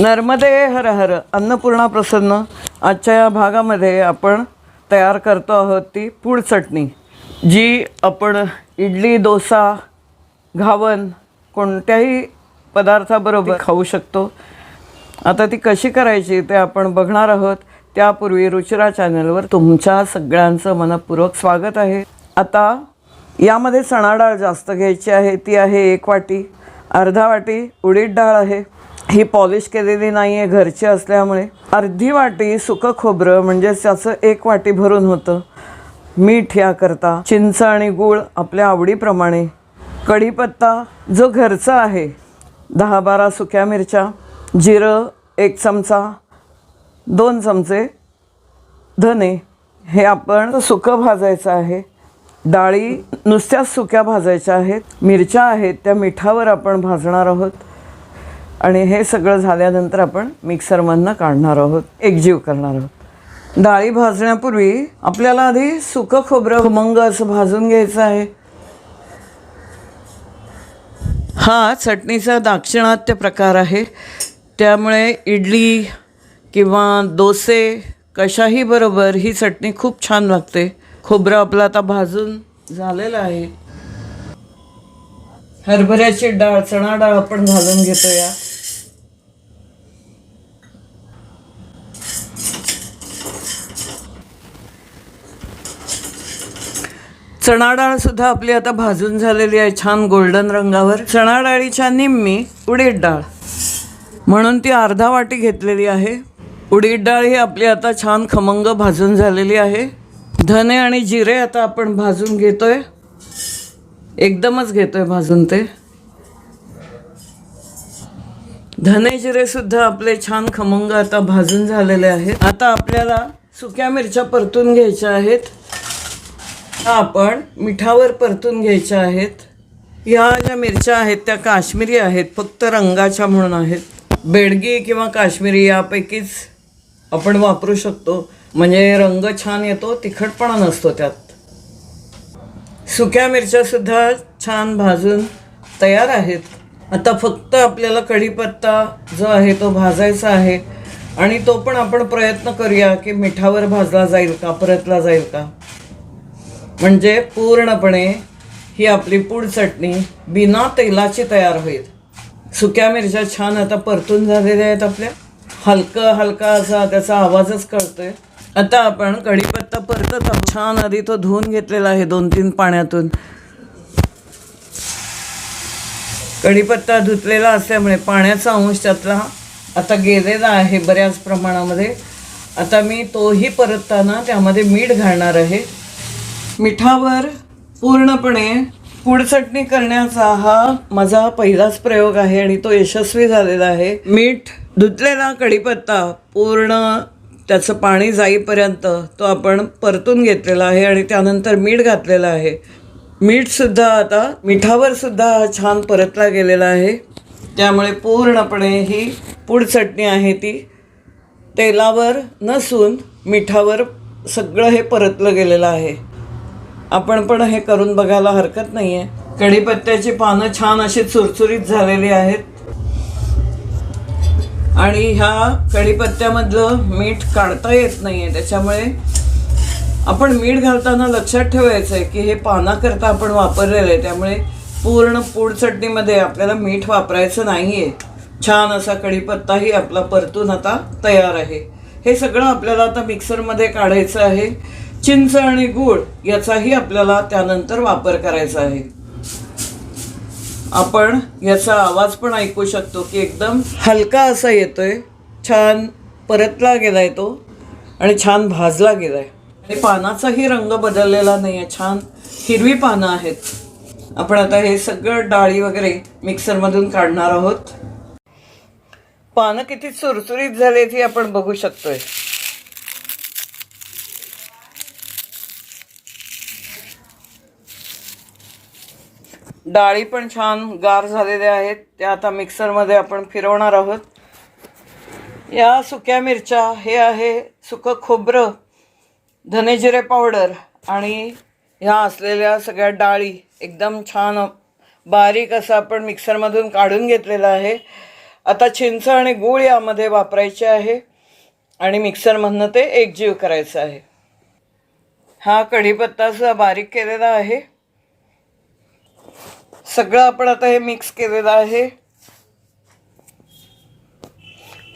नर्मदे हर हर अन्नपूर्णा प्रसन्न. आजच्या या भागामध्ये आपण तयार करतो आहोत ती पूड चटणी जी आपण इडली डोसा घावन कोणत्याही पदार्थाबरोबर खाऊ शकतो. आता ती कशी करायची ते आपण बघणार आहोत. त्यापूर्वी रुचिरा चॅनलवर तुमच्या सगळ्यांचं मनपूर्वक स्वागत आहे. आता यामध्ये चणा डाळ जास्त घ्यायची आहे ती आहे एक वाटी अर्धा वाटी उडीद डाळ आहे. ही पॉलिश केलेली नाही आहे घरची असल्यामुळे. अर्धी वाटी सुकं खोबरं म्हणजेच त्याचं एक वाटी भरून होतं. मीठ याकरता चिंच आणि गूळ आपल्या आवडीप्रमाणे. कढीपत्ता जो घरचा आहे दहा बारा सुक्या मिरच्या जिरं एक चमचा दोन चमचे धने हे आपण सुकं भाजायचं आहे. डाळी नुसत्याच सुक्या भाजायच्या आहेत. मिरच्या आहेत त्या मिठावर आपण भाजणार आहोत. आणि हे सगळं झाल्यानंतर आपण मिक्सरमधनं काढणार आहोत एकजीव करणार आहोत. डाळी भाजण्यापूर्वी आपल्याला आधी सुकं खोबरं खमंग असं भाजून घ्यायचं आहे. हा चटणीचा दाक्षिणात्य प्रकार आहे. त्यामुळे इडली किंवा डोसे कशाही बरोबर ही चटणी खूप छान लागते. खोबरं आपलं आता भाजून झालेलं आहे. हरभऱ्याची डाळ चणा डाळ आपण घालून घेतो या चणाडाळ सुद्धा आपली आता भाजून झालेली आहे छान गोल्डन रंगावर. चणा डाळीच्या निम्मी उडीद डाळ. म्हणून ती अर्धा वाटी घेतलेली आहे. उडीद डाळ ही आपली आता छान खमंग भाजून झालेली आहे. धने आणि जिरे आता आपण भाजून घेतोय. एकदमच घेतोय भाजून ते. धने जिरे सुद्धा आपले छान खमंग आता भाजून झालेले आहेत. आता आपल्याला सुक्या मिरच्या परतून घ्यायच्या आहेत. ह्या आपण मिठावर परतून घ्यायच्या आहेत. ह्या ज्या मिरच्या आहेत त्या काश्मीरी आहेत फक्त रंगाच्या म्हणून आहेत. बेडगी किंवा काश्मीरी यापैकीच आपण वापरू शकतो. म्हणजे रंग छान येतो तिखटपणा नसतो त्यात. सुक्या मिरच्या सुद्धा छान भाजून तयार आहेत. आता फक्त आपल्याला कढीपत्ता जो आहे तो भाजायचा आहे. आणि तो पण आपण प्रयत्न करूया की मिठावर भाजला जाईल का परतला जाईल का. म्हणजे पूर्णपणे ही आपली पूड चटणी बिना तेलाची तयार होईल. सुक्या मिरच्या छान आता परतून झालेल्या आहेत आपल्या. हलकं हलका असा त्याचा आवाजच कळतोय. आता आपण कढीपत्ता परतत आहोत. छान आधी तो धुवून घेतलेला आहे दोन तीन पाण्यातून. कढीपत्ता धुतलेला असल्यामुळे पाण्याचा अंश त्यातला आता गेलेला आहे बऱ्याच प्रमाणामध्ये. आता मी तोही परतताना त्यामध्ये मीठ घालणार आहे. मिठावर पूर्णपणे पूड चटणी करण्याचा हा माझा पहिलाच प्रयोग आहे आणि तो यशस्वी झालेला आहे. मीठ धुतलेला कढीपत्ता पूर्ण त्याचं पाणी जाईपर्यंत तो आपण परतून घेतलेला आहे आणि त्यानंतर मीठ घातलेलं आहे. मीठसुद्धा आता मिठावर सुद्धा हा छान परतला गेलेला आहे. त्यामुळे पूर्णपणे ही पूड चटणी आहे ती. तेलावर नसून मिठावर सगळं हे परतलं गेलेलं आहे. आपण पण हे करून बघायला हरकत नाही आहे कढीपत्त्याची पानं छान अशी चुरचुरीत झालेली आहेत. आणि ह्या कढीपत्त्यामधलं मीठ काढता येत नाही आहे त्याच्यामुळे आपण मीठ घालताना लक्षात ठेवायचं आहे की हे पानाकरता आपण वापरलेलं आहे. त्यामुळे पूर्ण पूड चटणीमध्ये आपल्याला मीठ वापरायचं नाही आहे छान असा कढीपत्ताही आपला परतून आता तयार आहे. हे सगळं आपल्याला आता मिक्सरमध्ये काढायचं आहे. चिंच आणि गूळ याचाही आपल्याला त्यानंतर वापर करायचा आहे. आपण याचा आवाज पण ऐकू शकतो की एकदम हलका असा येतोय. छान परतला गेलाय तो आणि छान भाजला गेलाय. आणि पानाचाही रंग बदललेला नाही आहे छान हिरवी पानं आहेत. आपण आता हे सगळं डाळी वगैरे मिक्सरमधून काढणार आहोत. पानं किती चुरचुरीत झाले ती आपण बघू शकतोय. डाळी पण छान गार झालेल्या आहेत. त्या आता मिक्सरमध्ये आपण फिरवणार आहोत. या सुक्या मिरच्या हे आहे सुकं खोबरं धनेजिरे पावडर आणि ह्या असलेल्या सगळ्या डाळी. एकदम छान बारीक असं आपण मिक्सरमधून काढून घेतलेलं आहे. आता चिंच आणि गूळ यामध्ये वापरायचे आहे आणि मिक्सरमधनं ते एकजीव करायचं आहे. हा कढीपत्ता सुद्धा बारीक केलेला आहे. सगळं आपण आता हे मिक्स केलेलं आहे.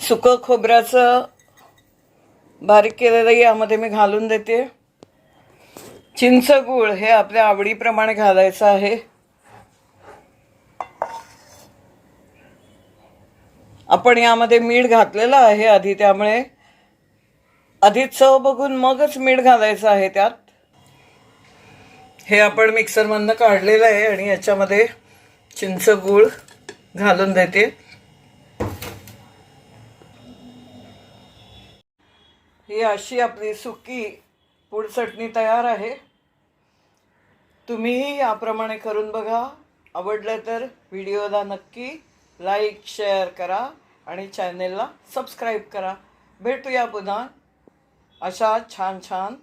सुकं खोबऱ्याचं बारीक केलेलं यामध्ये मी घालून देते. चिंच गूळ हे आपल्या आवडीप्रमाणे घालायचं आहे. आपण यामध्ये मीठ घातलेलं आहे आधी त्यामुळे आधी चव बघून मगच मीठ घालायचं आहे त्यात. हे आपण मिक्सरमधनं काढलेलं आहे आणि याच्यामध्ये चिंच गूळ घालून देते. ही अशी आपली सुकी पूड चटणी तयार आहे. तुम्हीही याप्रमाणे करून बघा. आवडलं तर व्हिडिओला नक्की लाईक शेअर करा आणि चॅनेलला सबस्क्राईब करा. भेटूया पुन्हा. अशा छान छान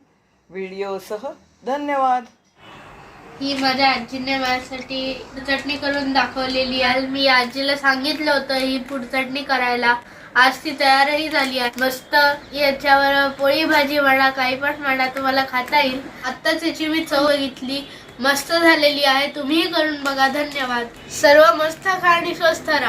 व्हिडिओसह. धन्यवाद. ही माझ्या आजीने माझ्यासाठी चटणी करून दाखवलेली. आहे मी आजीला सांगितलं होतं ही पुढ चटणी करायला. आज ती तयारही झाली आहे. मस्त याच्यावर पोळी भाजी म्हणा काही पण म्हणा तुम्हाला खाता येईल. आत्ताच याची मी चव घेतली मस्त झालेली आहे. तुम्हीही करून बघा. धन्यवाद. सर्व मस्त खा आणि स्वस्थ राहा.